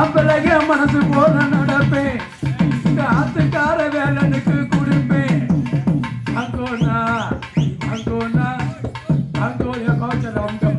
அப்பலக மனசு போல நடப்பேன். காத்துக்கார வேலனுக்கு கொடுப்பேன். அங்கோனா அங்கோனா அங்கோ என் கௌச்சல அங்கம்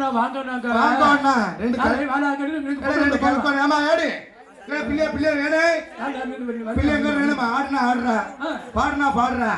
வாங்கோண்ணா வாங்கோண்ணாங்க வாங்க அண்ணா ரெண்டு கை நாளை வாழாங்கன்னு ஏடே, எனக்கு ரெண்டு கை கொண்டு ஆமா ஏடி. ஏடே, பிள்ளை பிள்ளை ஏடே. நான் மீன் பண்ணி பிள்ளை எங்க வேணுமா? ஆடுனா ஆடுறா. பாடுனா பாடுறா.